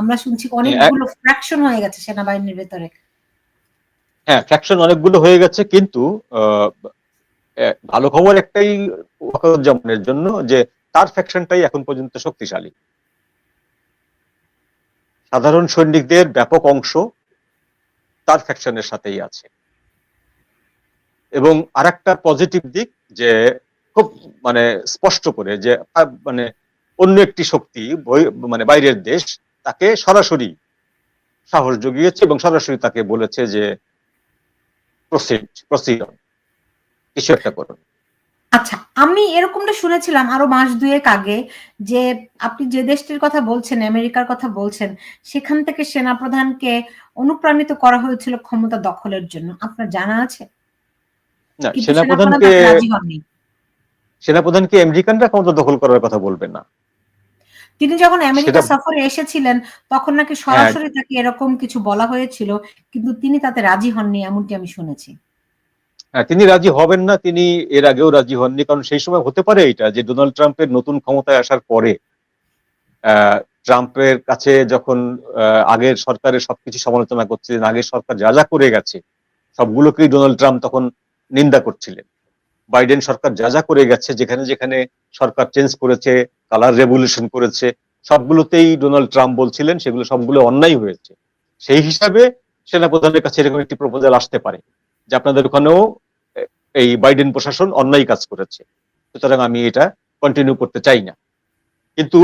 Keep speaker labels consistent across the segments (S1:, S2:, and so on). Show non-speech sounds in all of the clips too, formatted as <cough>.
S1: আমরা শুনছি অনেকগুলো ফ্র্যাকশন হয়ে গেছে সেনাবাহিনীর ভেতরে।
S2: হ্যাঁ ফ্র্যাকশন অনেকগুলো হয়ে গেছে কিন্তু ভালো খবর একটাই ওয়াকারুজ্জামানের জন্য যে তার ফ্যাকশনটাই এখন পর্যন্ত শক্তিশালী। সাধারণ সৈনিকদের ব্যাপক অংশ তার ফ্যাকশনের সাথেই আছে। এবং আরেকটা পজিটিভ দিক যে খুব মানে স্পষ্ট করে যে মানে অন্য একটি শক্তি মানে বাইরের দেশ তাকে সরাসরি সাহস জুগিয়েছে এবং সরাসরি তাকে বলেছে যে প্রসিড প্রসিড কিছু একটা করুন
S1: আচ্ছা আমি এরকমটা শুনেছিলাম আরও মাস দুয়েক আগে যে আপনি যে দেশটির কথা বলছেন আমেরিকার কথা বলছেন সেখান থেকে সেনাপ্রধানকে অনুপ্রাণিত করা হয়েছিল ক্ষমতা দখলের জন্য। আপনার জানা আছে?
S2: সেনাপ্রধানকে সেনাপ্রধানকে আমেরিকানরা ক্ষমতা দখল করার কথা বলবে না।
S1: তিনি যখন আমেরিকা সফরে এসেছিলেন তখন নাকি সরাসরি তাকে এরকম কিছু বলা হয়েছিল কিন্তু তিনি তাতে রাজি হননি এমনটি আমি শুনেছি।
S2: হ্যাঁ, তিনি রাজি হবেন না তিনি এর আগেও রাজি হননি কারণ সেই সময় হতে পারে এটা যে ডোনাল্ড ট্রাম্পের নতুন ক্ষমতায় আসার পরে আহ, ট্রাম্পের কাছে যখন আগের সরকারের সবকিছু সমালোচনা করছিলেন আগের সরকার যা যা করে গেছে সবগুলোকেই ডোনাল্ড ট্রাম্প তখন নিন্দা করছিলেন। বাইডেন সরকার যা যা করে গেছে, যেখানে যেখানে সরকার চেঞ্জ করেছে কালার রেভলিউশন করেছে, সবগুলোতেই ডোনাল্ড ট্রাম্প বলছিলেন, সেগুলো সবগুলো অন্যায় হয়েছে। সেই হিসাবে সেনাপ্রধানের কাছে এরকম একটি প্রপোজাল আসতে পারে, যে আপনাদের ওখানেও এই বাইডেন প্রশাসন অন্যায় কাজ করেছে। সুতরাং আমি এটা কন্টিনিউ করতে চাই না। কিন্তু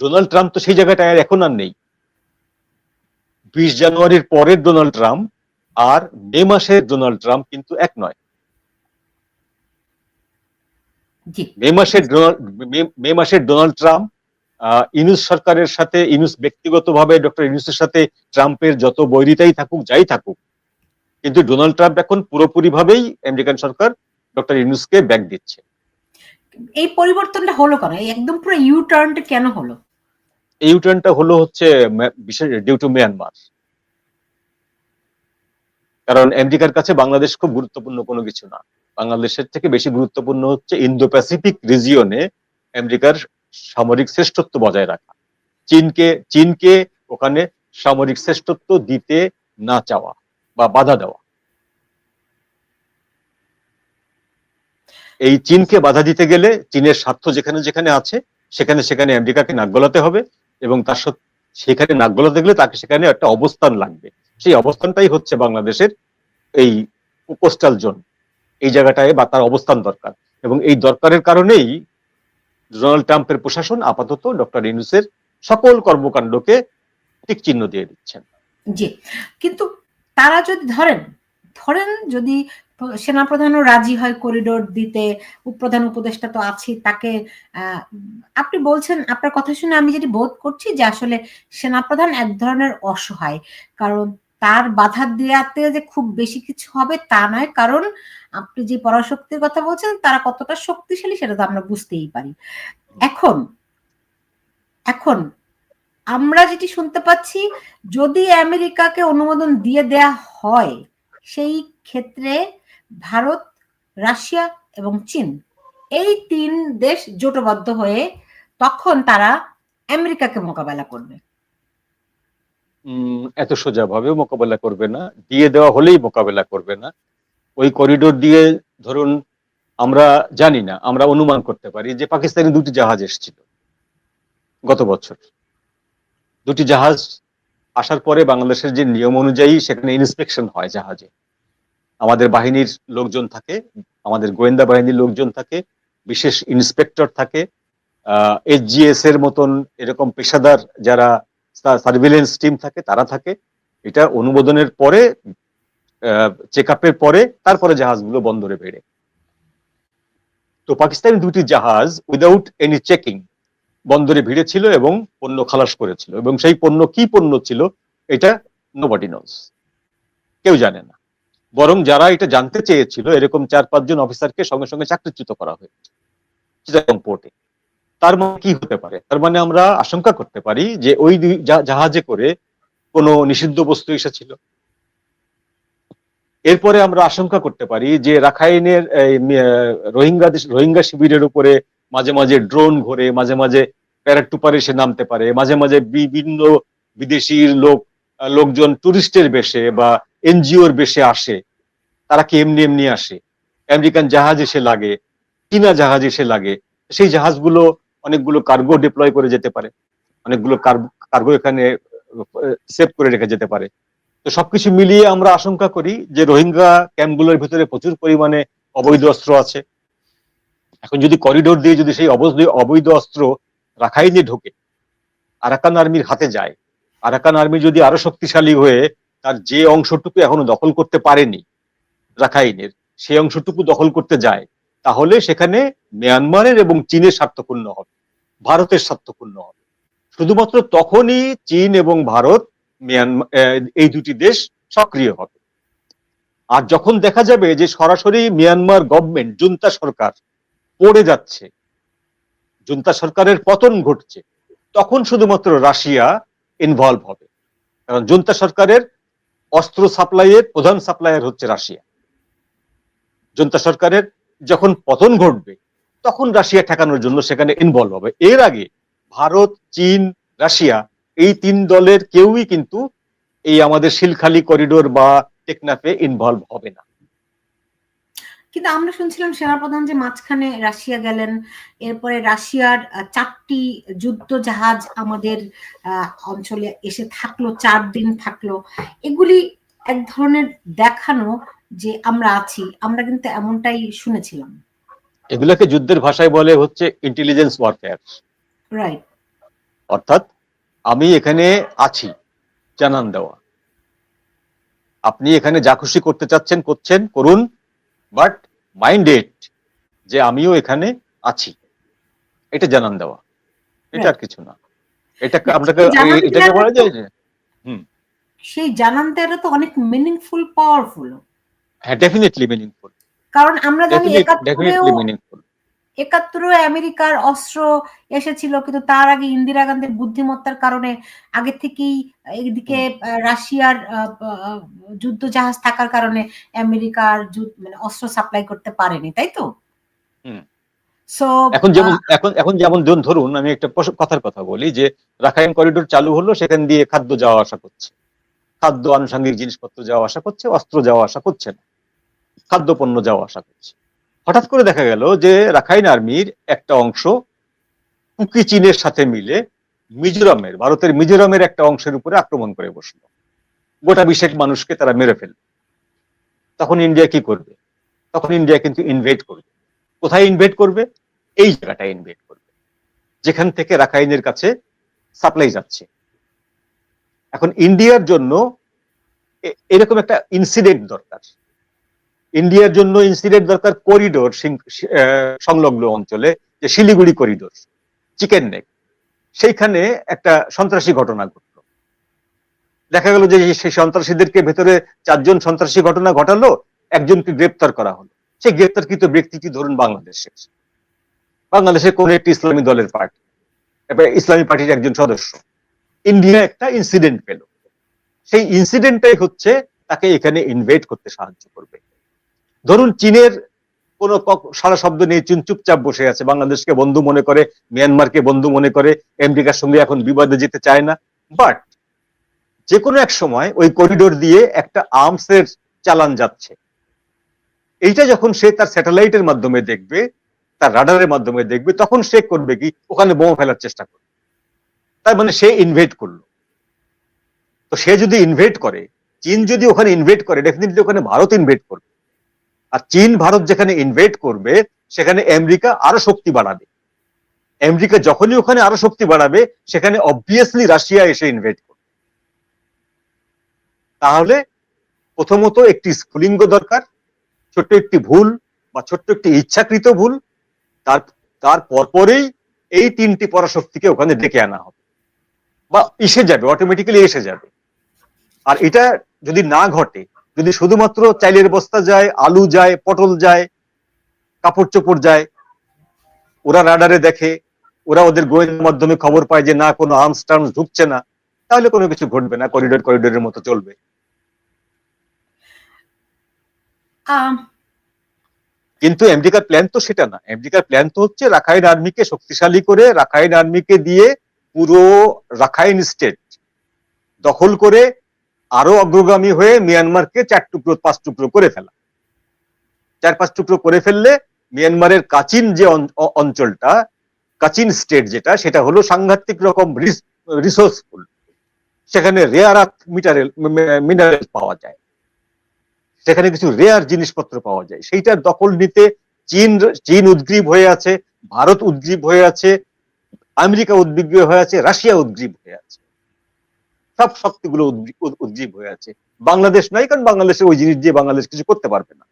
S2: ডোনাল্ড ট্রাম্প তো সেই জায়গাটায় আর এখন আর নেই। বিশ জানুয়ারির পরের ডোনাল্ড ট্রাম্প আর মে মাসের ডোনাল্ড ট্রাম্প কিন্তু এক নয়
S1: জি
S2: মে মাসের ডোনাল্ড মে- ডোনাল্ড ট্রাম্প ইনুস সরকারের সাথে ইনুস ব্যক্তিগতভাবে ডক্টর ইনুসের সাথে ট্রাম্পের যত বৈরিতাই থাকুক যাই থাকুক কিন্তু ডোনাল্ড ট্রাম্প এখন পুরোপুরি ভাবেই আমেরিকান সরকার ডক্টর ইনুসকে ব্যাক দিচ্ছে।
S1: এই পরিবর্তনটা হলো কেন? একদম পুরো ইউ টার্নটা কেন হলো?
S2: এই ইউটার্নটা হলো হচ্ছে বিশেষ ডিউ টু মিয়ানমার কারণ আমেরিকার কাছে বাংলাদেশ খুব গুরুত্বপূর্ণ কোনো কিছু না। বাংলাদেশের থেকে বেশি গুরুত্বপূর্ণ হচ্ছে ইন্দো প্যাসিফিক রিজিয়নে আমেরিকার সামরিক শ্রেষ্ঠত্ব বজায় রাখা। চীনকে চীনকে ওখানে সামরিক শ্রেষ্ঠত্ব দিতে না চাওয়া বা বাধা দেওয়া। এই চীনকে বাধা দিতে গেলে চীনের স্বার্থ যেখানে যেখানে আছে, সেখানে সেখানে আমেরিকাকে নাক গলাতে হবে এবং তার সেখানে নাক গলাতে গেলে তাকে সেখানে একটা অবস্থান লাগবে। সেই অবস্থানটাই হচ্ছে বাংলাদেশের এই কোস্টাল জোন এই জায়গাটায় বা তার অবস্থান দরকার। এবং এই দরকারের কারণেই ডোনাল্ড ট্রাম্পের প্রশাসন আপাতত ডক্টর ইনুসের সকল কর্মকাণ্ডকে টিক চিহ্ন দিয়ে দিচ্ছেন।
S1: জি, কিন্তু তারা যদি ধরেন ধরেন যদি সেনাপ্রধানও রাজি হয় করিডোর দিতে, উপপ্রধান উপদেষ্টা তো আছে, তাকে আপনি বলছেন, আপনার কথা শুনে আমি যেটি বোধ করছি যে আসলে সেনাপ্রধান এক ধরনের অসহায়। কারণ তার বাধা দেওয়াতে যে খুব বেশি কিছু হবে তা নয়, কারণ আপনি যে পরাশক্তির কথা বলছেন, তারা কতটা শক্তিশালী সেটা তো আমরা বুঝতেই পারি। এখন এখন আমরা যেটি শুনতে পাচ্ছি, যদি আমেরিকাকে অনুমোদন দিয়ে দেয়া হয়, সেই ক্ষেত্রে ভারত, রাশিয়া এবং চীন এই তিন দেশ জোটবদ্ধ হয়ে তখন তারা আমেরিকাকে মোকাবেলা করবে।
S2: এত সোজা ভাবে মোকাবেলা করবে না, দিয়ে দেওয়া হলেই মোকাবেলা করবে না। ওই করিডোর দিয়ে ধরুন আমরা জানি না, আমরা অনুমান করতে পারি যে পাকিস্তানি দুটি জাহাজ এসেছিল গত বছর। দুটি জাহাজ আসার পরে বাংলাদেশের যে নিয়ম অনুযায়ী সেখানে ইন্সপেকশন হয় জাহাজে। আমাদের বাহিনীর লোকজন থাকে, আমাদের গোয়েন্দা বাহিনীর লোকজন থাকে, বিশেষ ইন্সপেক্টর থাকে এইচজিএস এর মতন এরকম পেশাদার যারা সার্ভিলেন্স টিম থাকে, তারা থাকে। এটা অনুমোদনের পরে চেক আপের পরে, তারপরে জাহাজগুলো বন্দরে বেড়ে। তো পাকিস্তানি দুটি জাহাজ উইদাউট এনি চেকিং বন্দরে ভিড়ে ছিল এবং পণ্য খালাস করেছিল। এবং সেই পণ্য কি পণ্য ছিল, এটা নোবডি নোজ কেউ জানে না। বরং যারা এটা জানতে চেয়েছিল, এরকম চার পাঁচজন অফিসারকে সঙ্গে সঙ্গে চাকরিচ্যুত করা হয়েছে। চিটাগং পোর্টে তার মানে কি হতে পারে? তার মানে আমরা আশঙ্কা করতে পারি যে ওই জাহাজে করে কোনো নিষিদ্ধ বস্তু এসেছিল। এরপরে আমরা আশঙ্কা করতে পারি যে রাখাইনের রোহিঙ্গা রোহিঙ্গা শিবিরের উপরে মাঝে মাঝে ড্রোন ঘোরে, মাঝে মাঝে প্যারাটুপার এসে নামতে পারে, মাঝে মাঝে বিভিন্ন বিদেশি লোক লোকজন টুরিস্টের বেশে বা এনজিওর বেশে আসে। তারা কি এমনি এমনি আসে? আমেরিকান জাহাজ এসে লাগে, চীনা জাহাজ এসে লাগে। সেই জাহাজগুলো অনেকগুলো কার্গো ডিপ্লয় করে যেতে পারে। অনেকগুলো কার্গো এখানে সেভ করে রেখে যেতে পারে। তো সবকিছু মিলিয়ে আমরা আশঙ্কা করি যে রোহিঙ্গা ক্যাম্পগুলোর ভিতরে প্রচুর পরিমাণে অবৈধ অস্ত্র আছে। এখন যদি করিডোর দিয়ে যদি সেই অবৈধ অবৈধ অস্ত্র রাখাই রাখাইনে ঢোকে, আরাকান আর্মির হাতে যায়, আরাকান আর্মি যদি আরও শক্তিশালী হয়ে তার যে অংশটুকু এখনও দখল করতে পারেনি, রাখাইনের, সেই অংশটুকু দখল করতে যায় তাহলে সেখানে মিয়ানমারের এবং চীনের স্বার্থপূর্ণ হবে, ভারতের স্বার্থপূর্ণ হবে। শুধুমাত্র তখনই চীন এবং ভারত মিয়ানমার এই দুটি দেশ সক্রিয় হবে। আর যখন দেখা যাবে যে সরাসরি মিয়ানমার গভর্নমেন্ট, জুন্তা সরকার পড়ে যাচ্ছে, জুন্তা সরকারের পতন ঘটছে, তখন শুধুমাত্র রাশিয়া ইনভলভ হবে। কারণ জুন্তা সরকারের অস্ত্র সাপ্লাইয়ের প্রধান সাপ্লায়ার হচ্ছে রাশিয়া। জুন্তা সরকারের যখন পতন ঘটবে, তখন রাশিয়া ঠেকানোর জন্য সেখানে ইনভলভ হবে। এর আগে ভারত, চীন, রাশিয়া এই তিন দলের কেউই কিন্তু এই আমাদের শিলখালি করিডোর বা টেকনাফে ইনভলভ হবে না।
S1: কিন্তু আমরা শুনছিলাম সেনাপ্রধান যে মাঝখানে রাশিয়া গেলেন, এরপরে রাশিয়ার চারটি যুদ্ধ জাহাজ আমাদের অঞ্চলে এসে থাকল, চার দিন থাকল। এগুলি এক ধরনের দেখানো যে আমরা আছি আমরা কিন্তু এমনটাই শুনেছিলাম।
S2: এগুলোকে যুদ্ধের ভাষায় বলে হচ্ছে ইন্টেলিজেন্স ওয়ারফেয়ার
S1: রাইট
S2: অর্থাৎ আমি এখানে আছি জানান দেওয়া। আপনি এখানে যা খুশি করতে চাচ্ছেন করছেন করুন বাট মাইন্ডেড যে আমিও এখানে আছি। এটা জানান দেওয়া। এটা আর কিছু না। এটা আপনাকে এটাকে বলা যায় যে
S1: সেই জানান দেওয়াটা তো অনেক মিনিংফুল পাওয়ারফুল
S2: হ্যাঁ ডেফিনেটলি মিনিংফুল
S1: কারণ আমরা জানি একাত্তরেও একাত্তরে আমেরিকার অস্ত্র এসেছিল কিন্তু তার আগে ইন্দিরা গান্ধীর বুদ্ধিমত্তার কারণে আগে থেকেই এদিকে রাশিয়ার যুদ্ধ জাহাজ থাকার কারণে আমেরিকার মানে অস্ত্র সাপ্লাই করতে পারেনি তাই তো?
S2: হুম।
S1: সো
S2: এখন যেমন এখন এখন যেমন ধরুন আমি একটা কথার কথা বলি যে রাখাইন করিডোর চালু হলো সেখান দিয়ে খাদ্য যাওয়া আসা করছে। খাদ্য আনুষঙ্গিক জিনিসপত্র যাওয়া আসা করছে, অস্ত্র যাওয়া আসা করছে না। খাদ্য পণ্য যাওয়া আসা করছে। হঠাৎ করে দেখা গেল যে রাখাইন আর্মির একটা অংশ কুকি চীনের সাথে মিলে মিজোরামের, ভারতের মিজোরামের একটা অংশের উপরে আক্রমণ করে বসল। গোটা বিশেক মানুষকে তারা মেরে ফেলল। তখন ইন্ডিয়া কি করবে? তখন ইন্ডিয়া কিন্তু ইনভেট করবে। কোথায় ইনভেট করবে? এই জায়গাটায় ইনভেট করবে। যেখান থেকে রাখাইনের কাছে সাপ্লাই যাচ্ছে। এখন ইন্ডিয়ার জন্য এরকম একটা ইনসিডেন্ট দরকার। ইন্ডিয়ার জন্য ইনসিডেন্ট দরকার করিডোর সংলগ্ন অঞ্চলে, যে শিলিগুড়ি করিডোর চিকেন নেক সেইখানে একটা সন্ত্রাসী ঘটনা ঘটলো। দেখা গেল যে সেই সন্ত্রাসীদেরকে ভেতরে চারজন সন্ত্রাসী ঘটনা ঘটালো, একজনকে গ্রেপ্তার করা হলো। সেই গ্রেপ্তারকৃত ব্যক্তিটি ধরুন বাংলাদেশের। বাংলাদেশের কোন একটি ইসলামী দলের পার্টি ইসলামী পার্টির একজন সদস্য। ইন্ডিয়া একটা ইনসিডেন্ট পেল। সেই ইনসিডেন্টটাই হচ্ছে তাকে এখানে ইনভেট করতে সাহায্য করবে। ধরুন চীনের কোনো সারা শব্দ নেই চীন চুপচাপ বসে আছে। বাংলাদেশকে বন্ধু মনে করে মিয়ানমারকে বন্ধু মনে করে, আমেরিকার সঙ্গে এখন বিবাদে যেতে চায় না। বাট যে কোনো এক সময় ওই করিডোর দিয়ে একটা আর্মসের চালান যাচ্ছে। এইটা যখন সে তার স্যাটেলাইটের মাধ্যমে দেখবে, তার রাডারের মাধ্যমে দেখবে, তখন সে করবে কি? ওখানে বোমা ফেলার চেষ্টা করবে। তার মানে সে ইনভেট করল। তো সে যদি ইনভেট করে, চীন যদি ওখানে ইনভেট করে ডেফিনেটলি ওখানে ভারত ইনভেট করবে। আর চীন, ভারত যেখানে ইনভেট করবে, সেখানে আমেরিকা আরও শক্তি বাড়াবে। আমেরিকা যখনই ওখানে আরও শক্তি বাড়াবে, সেখানে অবভিয়াসলি রাশিয়া এসে ইনভেট করবে। তাহলে প্রথমত একটি স্ফুলিঙ্গ দরকার, ছোট্ট একটি ভুল বা ছোট্ট একটি ইচ্ছাকৃত ভুল, তার তার পরপরেই এই তিনটি পরাশক্তিকে ওখানে ডেকে আনা হবে। বা এসে যাবে অটোমেটিক্যালি এসে যাবে। আর এটা যদি না ঘটে যদি শুধুমাত্র চাইলের বস্তা যায় আলু যায় পটল যায় কাপড় চোপড় যায় ওরা রাডারে দেখে ওরা ওদের গোয়েন্দার মাধ্যমে খবর পায় যে না কোনো আর্মস টার্মস ঢুকছে না তাহলে কোনো কিছু ঘটবে না করিডোর করিডোরের মতো চলবে। কিন্তু আমেরিকার প্ল্যান তো সেটা না। আমেরিকার প্ল্যান তো হচ্ছে রাখাইন আর্মিকে শক্তিশালী করে রাখাইন আর্মিকে দিয়ে পুরো রাখাইন স্টেট দখল করে আরও অগ্রগামী হয়ে মিয়ানমারকে চার টুকরো, পাঁচ টুকরো করে ফেলা। চার, পাঁচ টুকরো করে ফেললে মিয়ানমারের কাচিন যে অঞ্চলটা, কাচিন স্টেট যেটা, সেটা হলো সাংঘাতিক রকম রিসোর্সফুল সেখানে রেয়ার আর্থ মিটারেল মিনারেল পাওয়া যায়। সেখানে কিছু রেয়ার জিনিসপত্র পাওয়া যায়। সেইটার দখল নিতে চীন চীন উদ্গ্রীব হয়ে আছে, ভারত উদ্গ্রীব হয়ে আছে আমেরিকা উদ্বিগ্ন হয়ে আছে, রাশিয়া উদ্গ্রীব হয়ে আছে। সব শক্তিগুলো উদ্গ্রী- উদ্গ্রীব হয়ে আছে। বাংলাদেশ নাই কারণ বাংলাদেশে ওই জিনিস দিয়ে বাংলাদেশ কিছু করতে পারবে না।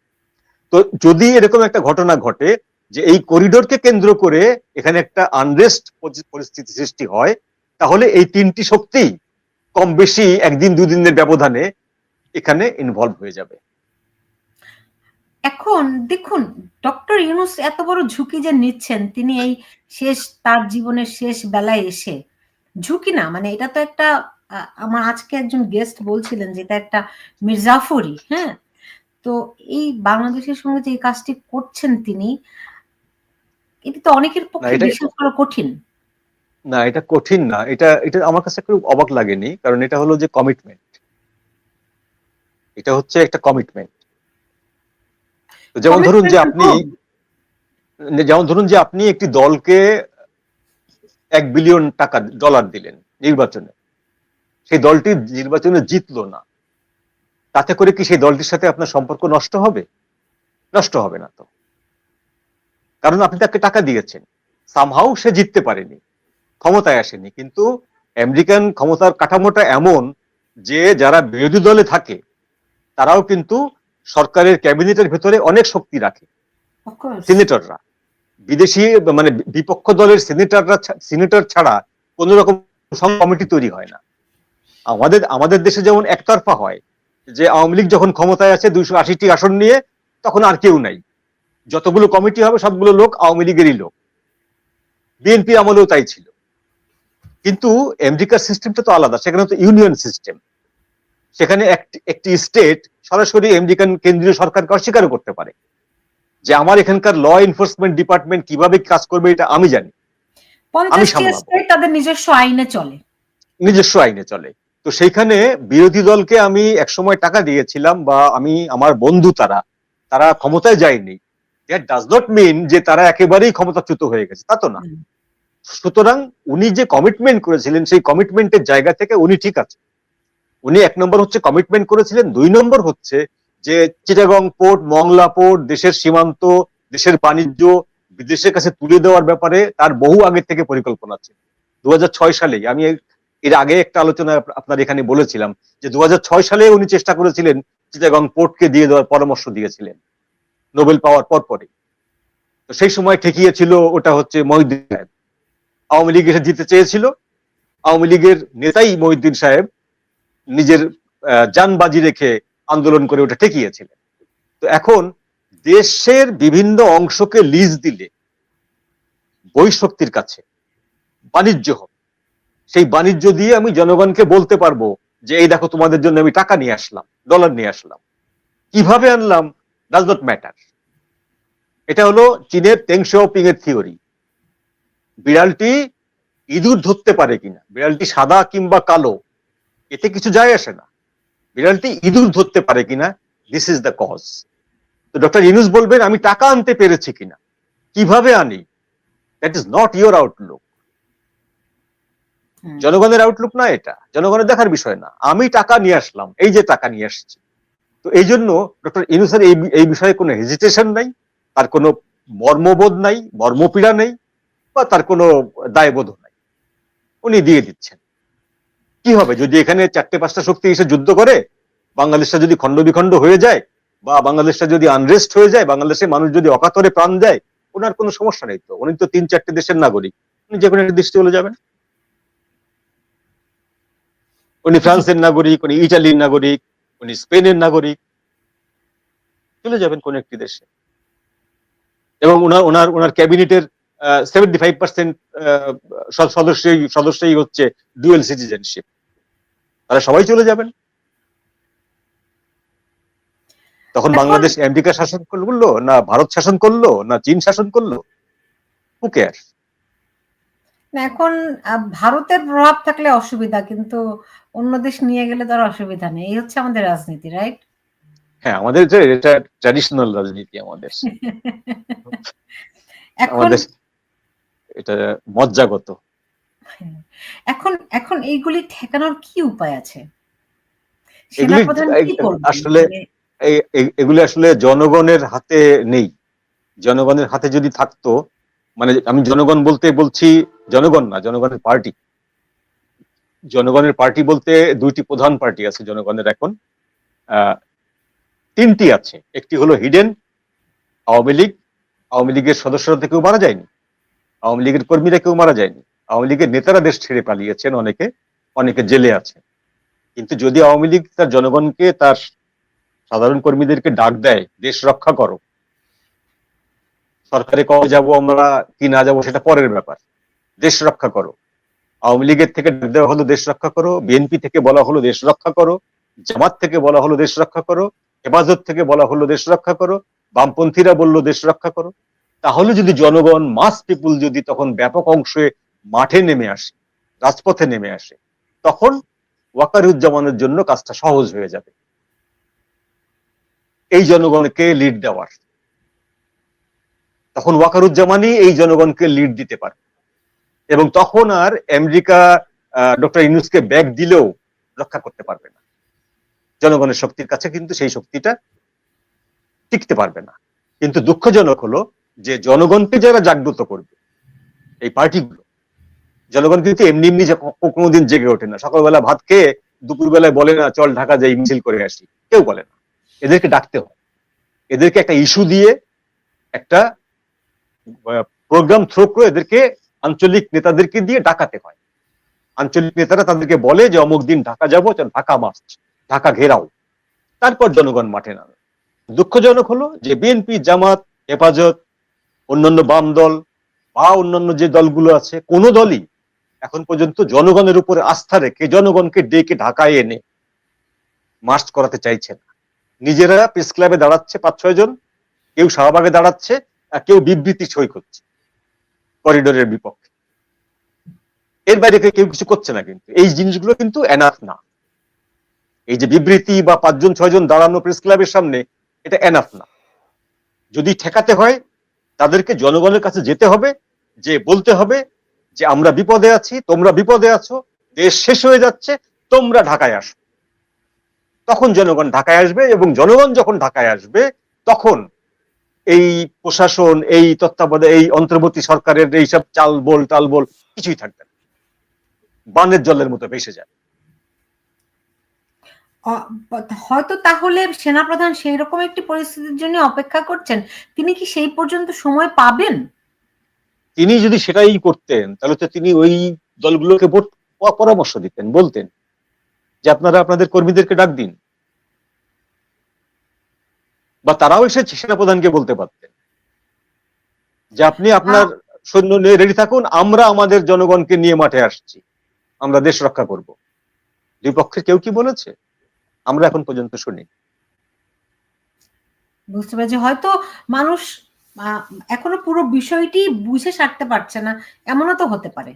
S2: তো যদি এরকম একটা ঘটনা ঘটে যে এই করিডোরকে কেন্দ্র করে এখানে একটা আনরেস্ট পরিস্থিতি সৃষ্টি হয়, তাহলে এই তিনটি শক্তি কম বেশি একদিন, দুদিনের ব্যবধানে এখানে ইনভলভ হয়ে যাবে।
S1: এখন দেখুন ডক্টর ইউনুস এত বড় ঝুঁকি যে নিচ্ছেন তিনি এই শেষ তার জীবনের শেষ বেলায় এসে। ঝুঁকি না মানে এটা তো একটা আমার আজকে একজন গেস্ট বলছিলেন যে এটা একটা মির্জাফরি হ্যাঁ? তো এই বাংলাদেশের সঙ্গে যে কাজটি করছেন তিনি এটা তো অনেকের পক্ষে বিশ্বাস করা কঠিন।
S2: না এটা কঠিন না এটা এটা আমার কাছে খুব অবাক লাগেনি কারণ এটা হলো যে কমিটমেন্ট এটা হচ্ছে একটা কমিটমেন্ট যেমন ধরুন যে আপনি যেমন ধরুন যে আপনি একটি দলকে এক বিলিয়ন টাকা ডলার দিলেন নির্বাচনে সেই দলটি নির্বাচনে জিতলো না। তাতে করে কি সেই দলটির সাথে আপনার সম্পর্ক নষ্ট হবে? নষ্ট হবে না তো। কারণ আপনি তাকে টাকা দিয়েছেন। সামহাও সে জিততে পারেনি ক্ষমতায় আসেনি। কিন্তু আমেরিকান ক্ষমতার কাঠামোটা এমন যে যারা বিরোধী দলে থাকে তারাও কিন্তু সরকারের ক্যাবিনেটের ভেতরে অনেক শক্তি রাখে। সিনেটররা। বিদেশি মানে বিপক্ষ দলের সিনেটররা সিনেটর ছাড়া কোন রকম কমিটি তৈরি হয় না। আমাদের আমাদের দেশে যেমন একতরফা হয় যে আওয়ামী লীগ যখন ক্ষমতায় আছে দুইশো আশিটি আসন নিয়ে তখন আর কেউ নাই। যতগুলো কমিটি হবে সবগুলো লোক আওয়ামী লীগেরই লোক। বিএনপি আমলেও তাই ছিল। কিন্তু আমেরিকার সিস্টেমটা তো আলাদা সেখানে তো ইউনিয়ন সিস্টেম সেখানে একটি- স্টেট সরাসরি আমেরিকান কেন্দ্রীয় সরকারকে অস্বীকার করতে পারে। যে আমার এখানকার ল এনফোর্সমেন্ট ডিপার্টমেন্ট কীভাবে কাজ করবে এটা আমি জানি।
S1: স্টেট তাদের নিজস্ব আইনে চলে।
S2: নিজস্ব আইনে চলে। তো সেইখানে বিরোধী দলকে আমি একসময় টাকা দিয়েছিলাম বা আমি আমার বন্ধু তারা তারা ক্ষমতায় যায়নি। দ্যাট ডাজ নট মিন যে তারা একেবারেই ক্ষমতাচ্যুত হয়ে গেছে তা তো না। সুতরাং উনি যে কমিটমেন্ট করেছিলেন সেই কমিটমেন্টের জায়গা থেকে উনি ঠিক আছে উনি এক নম্বর হচ্ছে কমিটমেন্ট করেছিলেন, দুই নম্বর হচ্ছে যে চিটাগং পোর্ট মংলা পোর্ট দেশের সীমান্ত, দেশের বাণিজ্য বিদেশের কাছে তুলে দেওয়ার ব্যাপারে তার বহু আগে থেকে পরিকল্পনা ছিল দু হাজার ছয় সালে আমি এর- আগে একটা আলোচনা আপনার এখানে বলেছিলাম যে দু হাজার ছয় সালে উনি চেষ্টা করেছিলেন চিটাগং পোর্টকে দিয়ে দেওয়ার পরামর্শ দিয়েছিলেন নোবেল পাওয়ার পর পরে। তো সেই সময় ঠেকিয়েছিল ওটা হচ্ছে মহিউদ্দিন সাহেব। আওয়ামী লীগ এসে জিতে চেয়েছিল। আওয়ামী লীগের নেতাই মহিউদ্দিন সাহেব নিজের যান বাজি রেখে আন্দোলন করে ওটা ঠেকিয়েছিলেন। তো এখন দেশের বিভিন্ন অংশকে লিজ দিলে বৈশক্তির কাছে, বাণিজ্য হবে। সেই বাণিজ্য দিয়ে আমি জনগণকে বলতে পারব যে, এই দেখো, তোমাদের জন্য আমি টাকা নিয়ে আসলাম ডলার নিয়ে আসলাম। কীভাবে আনলাম? ডাজ নট ম্যাটার এটা হলো চীনের তেংশিয়াওপিং এর থিওরি বিড়ালটি ইঁদুর ধরতে পারে কিনা? বিড়ালটি সাদা কিংবা কালো? এতে কিছু যায় আসে না। বিড়ালটি ইঁদুর ধরতে পারে কিনা দিস ইজ দ্য কজ তো ডক্টর ইনুস বলবেন আমি টাকা আনতে পেরেছি কিনা? কীভাবে আনি? That is not your outlook জনগণের আউটলুক না এটা। জনগণের দেখার বিষয় না। আমি টাকা নিয়ে আসলাম এই যে টাকা নিয়ে আসছি। তো এই জন্য ডক্টর ইনুসের এই এই বিষয়ে কোনো হেজিটেশন নাই তার কোনো মর্মবোধ নাই মর্মপীড়া নেই বা তার কোনো দায়বোধ নাই। উনি দিয়ে দিচ্ছেন। কি হবে? যদি এখানে চারটে পাঁচটা শক্তি এসে যুদ্ধ করে, বাংলাদেশটা যদি খণ্ড বিখণ্ড হয়ে যায়, বা বাংলাদেশটা যদি আনরেস্ট হয়ে যায়, বাংলাদেশের মানুষ যদি অকাতরে প্রাণ দেয়, ওনার কোনো সমস্যা নেই তো? উনি তো তিন চারটে দেশের নাগরিক। উনি যে কোনো একটা দেশে চলে যাবেন। উনি ফ্রান্সের নাগরিক, উনি ইটালির নাগরিক, উনি স্পেনের নাগরিক, চলে যাবেন কোন একটি দেশে। এবং ওনার ওনার ওনার ক্যাবিনেটের সেভেন্টি ফাইভ পার্সেন্ট সদস্যই সদস্যই হচ্ছে ডুয়েল সিটিজেনশিপ তারা সবাই চলে যাবেন তখন
S1: এখন-
S2: বাংলাদেশ আমেরিকা শাসন করল না ভারত শাসন করল না চীন শাসন করল হু কেয়ার
S1: এখন ভারতের প্রভাব থাকলে অসুবিধা কিন্তু অন্য দেশ নিয়ে গেলে তো আর অসুবিধা নেই। এই হচ্ছে আমাদের রাজনীতি, রাইট?
S2: হ্যাঁ, আমাদের যে এটা ট্র্যাডিশনাল রাজনীতি আমাদের। <laughs>
S1: এখন
S2: এটা মজ্জাগত।
S1: হ্যাঁ, এখন এখন এইগুলি ঠেকানোর কি উপায় আছে?
S2: আসলে
S1: মানে
S2: এগুলি আসলে জনগণের হাতে নেই। জনগণের হাতে যদি থাকতো মানে আমি জনগণ বলতে বলছি জনগণ না জনগণের পার্টি জনগণের পার্টি বলতে দুইটি প্রধান পার্টি আছে জনগণের এখন আহ, তিনটি আছে একটি হলো হিডেন আওয়ামী লীগ আওয়ামী লীগের সদস্যরা কেউ মারা যায়নি আওয়ামী লীগের কর্মীরা কেউ মারা যায়নি। আওয়ামী লীগের নেতারা দেশ ছেড়ে পালিয়েছেন, অনেকে অনেকে জেলে আছে। কিন্তু যদি আওয়ামী লীগ তার জনগণকে, তার সাধারণ কর্মীদেরকে ডাক দেয়, দেশ রক্ষা করো, সরকারে কবে যাব আমরা, কি না যাব, সেটা পরের ব্যাপার। দেশ রক্ষা করো। আওয়ামী লীগের থেকে ডাক দেওয়া হলো, দেশ রক্ষা করো। বিএনপি থেকে বলা হলো, দেশ রক্ষা করো। জামাত থেকে বলা হলো, দেশ রক্ষা করো। হেফাজত থেকে বলা হলো, দেশ রক্ষা করো। বামপন্থীরা বলল, দেশ রক্ষা করো। তাহলে যদি জনগণ মাস পিপুল যদি তখন ব্যাপক অংশে মাঠে নেমে আসে, রাজপথে নেমে আসে, তখন ওয়াকারুজ্জামানের জন্য কাজটা সহজ হয়ে যাবে। এই জনগণকে লিড দেওয়ার। তখন ওয়াকারুজ্জামানই এই জনগণকে লিড দিতে পারে। এবং তখন আর আমেরিকা ডক্টর ইউনুসকে ব্যাগ দিলেও রক্ষা করতে পারবে না। জনগণের শক্তির কাছে কিন্তু সেই শক্তিটা টিকতে পারবে না। কিন্তু দুঃখজনক হলো যে জনগণকে যারা জাগ্রত করবে, এই পার্টিগুলো, জনগণ কিন্তু এমনি এমনি যে কোনোদিন জেগে ওঠে না। সকালবেলা ভাত খেয়ে দুপুরবেলায় বলে না, চল ঢাকা যাই, মিছিল করে আসি। কেউ বলে না। এদেরকে ডাকতে হয়। এদেরকে একটা ইস্যু দিয়ে একটা প্রোগ্রাম থ্রো করে এদেরকে আঞ্চলিক নেতাদেরকে দিয়ে ডাকাতে হয়। আঞ্চলিক নেতারা তাদেরকে বলে যে, অমুক দিন ঢাকা যাব, চল ঢাকা মার্চ ঢাকা ঘেরাও। তারপর জনগণ মাঠে নামে। দুঃখজনক হলো যে, বিএনপি, জামাত, হেফাজত অন্যান্য বাম দল বা অন্যান্য যে দলগুলো আছে, কোনো দলই এখন পর্যন্ত জনগণের উপরে আস্থা রেখে জনগণকে ডেকে ঢাকায় এনে মার্চ করাতে চাইছে না। নিজেরা প্রেস ক্লাবে দাঁড়াচ্ছে পাঁচ, ছয় জন, কেউ শাহবাগে দাঁড়াচ্ছে, আর কেউ বিবৃতি সই করছে করিডোরের বিপক্ষে। এর বাইরে কেউ কিছু করছে না কিন্তু। এই জিনিসগুলো কিন্তু এনাফ না। এই যে বিবৃতি বা পাঁচজন, ছয়জন দাঁড়ানো প্রেস ক্লাবের সামনে, এটা এনাফ না। যদি ঠেকাতে হয় তাদেরকে জনগণের কাছে যেতে হবে, যে বলতে হবে যে আমরা বিপদে আছি, তোমরা বিপদে আছো, দেশ শেষ হয়ে যাচ্ছে, তোমরা ঢাকায় আসো। তখন জনগণ ঢাকায় আসবে এবং জনগণ যখন ঢাকায় আসবে, তখন এই প্রশাসন, এই তত্ত্বাবধায়ক, এই অন্তর্বর্তী সরকারের এইসব চাল বল টাল বল কিছুই থাকবে না। বানের জলের মতো ভেসে যায়।
S1: হয়তো তাহলে সেনাপ্রধান সেই রকম একটি পরিস্থিতির জন্য অপেক্ষা করছেন। তিনি কি সেই পর্যন্ত সময় পাবেন?
S2: তিনি যদি সেটাই করতেন তাহলে তো তিনি ওই দলগুলোকে ভোট পরামর্শ দিতেন বলতেন যে আপনারা আপনাদের কর্মীদেরকে ডাক দিন। বা তারাও এসে সেনাপ্রধানকে বলতে পারতেন যে আপনি আপনার সৈন্য নিয়ে রেডি থাকুন আমরা আমাদের জনগণকে নিয়ে মাঠে আসছি আমরা দেশ রক্ষা করব। দুই পক্ষে কেউ কি বলেছে? আমরা এখন পর্যন্ত শুনি।
S1: বুঝতে পারছি। হয়তো মানুষ এখনও পুরো বিষয়টি বুঝে সারতে পারছে না এমনও তো হতে পারে।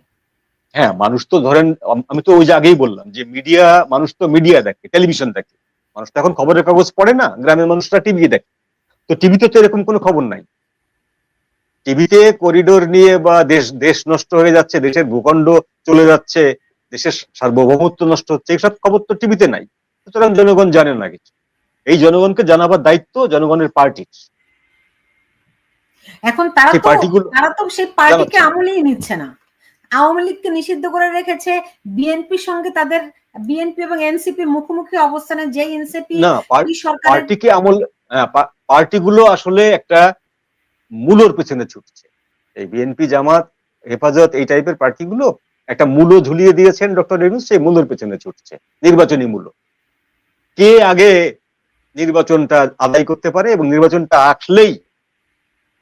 S2: হ্যাঁ মানুষ তো ধরেন আমি তো ওই যে আগেই বললাম যে মিডিয়া মানুষ তো মিডিয়া দেখে টেলিভিশন দেখে। মানুষ তো এখন খবরের কাগজ পড়ে না গ্রামের মানুষরা টিভি দেখে। তো টিভিতে তো এরকম কোনো খবর নাই। টিভিতে করিডোর নিয়ে বা দেশ দেশ নষ্ট হয়ে যাচ্ছে দেশের ভূখণ্ড চলে যাচ্ছে দেশের সার্বভৌমত্ব নষ্ট হচ্ছে এইসব খবর তো টিভিতে নাই। সুতরাং জনগণ জানে না কিছু। এই জনগণকে জানাবার দায়িত্ব জনগণের পার্টির
S1: এখন তারা তো তারা তো সেই পার্টিকে আমলেই নিচ্ছে না। আওয়ামী লীগকে নিষিদ্ধ করে রেখেছে। বিএনপির সঙ্গে তাদের বিএনপি এবং এনসিপির মুখোমুখি অবস্থানে যে এনসিপি
S2: না পার্টিকে আমল হ্যাঁ, পার্টিগুলো আসলে একটা মূলর পেছনে ছুটছে। এই বিএনপি জামাত হেফাজত এই টাইপের পার্টিগুলো একটা মূল্য ঝুলিয়ে দিয়েছেন ডক্টর ইউনুস সেই মূলর পেছনে ছুটছে। নির্বাচনী মূল্য কে আগে নির্বাচনটা আদায় করতে পারে এবং নির্বাচনটা আসলেই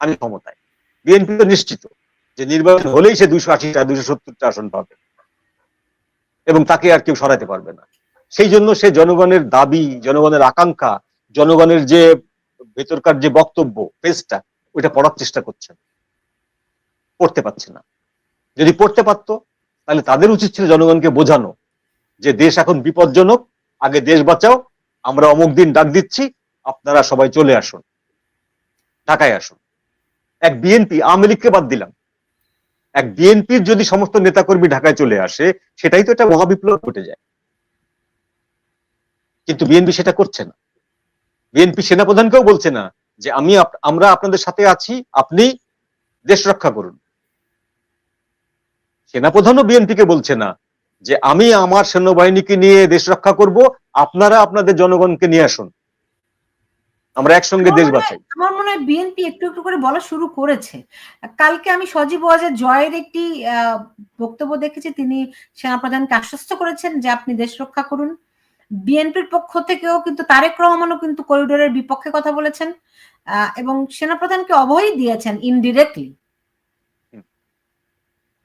S2: আমি ক্ষমতায়? বিএনপি তো নিশ্চিত যে নির্বাচন হলেই সে দুইশো আশিটা দুইশো সত্তরটা আসন পাবে এবং তাকে আর কেউ সরাতে পারবে না। সেই জন্য সে জনগণের দাবি, জনগণের আকাঙ্ক্ষা, জনগণের যে ভেতরকার যে বক্তব্য পেজটা ওইটা পড়ার চেষ্টা করছে পড়তে পারছে না। যদি পড়তে পারতো, তাহলে তাদের উচিত ছিল জনগণকে বোঝানো যে দেশ এখন বিপজ্জনক আগে দেশ বাঁচাও, আমরা অমুক দিন ডাক দিচ্ছি, আপনারা সবাই চলে আসুন, ঢাকায় আসুন। এক বিএনপি আওয়ামী লীগকে বাদ দিলাম। এক বিএনপির যদি সমস্ত নেতাকর্মী ঢাকায় চলে আসে, সেটাই তো একটা মহাবিপ্লব ঘটে যায়। কিন্তু বিএনপি সেটা করছে না। বিএনপি সেনাপ্রধানকেও বলছে না যে আমি আমরা আপনাদের সাথে আছি, আপনি দেশ রক্ষা করুন। সেনাপ্রধানও বিএনপিকে বলছে না যে আমি আমার সৈন্যবাহিনীকে নিয়ে দেশ রক্ষা করব আপনারা আপনাদের জনগণকে নিয়ে আসুন। আমরা একসঙ্গে দেশ বাঁচাই।
S1: আমার মনে হয় বিএনপি একটু একটু করে বলা শুরু করেছে। কালকে আমি সজীব ওয়াজের জয়ের একটি বক্তব্য দেখেছি। তিনি সেনাপ্রধানকে আশ্বস্ত করেছেন যে আপনি দেশ রক্ষা করুন। বিএনপির পক্ষ থেকেও কিন্তু তারেক রহমানও কিন্তু করিডোরের বিপক্ষে কথা বলেছেন। এবং সেনাপ্রধানকে অভয় দিয়েছেন ইনডিরেক্টলি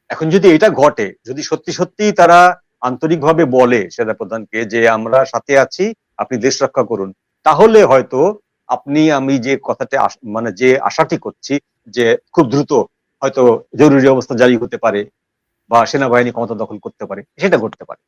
S2: এখন যদি এটা ঘটে, যদি সত্যি সত্যি তারা আন্তরিকভাবে বলে সেনা প্রধানকে যে আমরা সাথে আছি, আপনি দেশ রক্ষা করুন, তাহলে হয়তো আপনি, আমি যে কথাটা মানে যে আশাটি করছি যে খুব দ্রুত হয়তো জরুরি অবস্থা জারি হতে পারে বা সেনাবাহিনী ক্ষমতা দখল করতে পারে, সেটা ঘটতে পারে।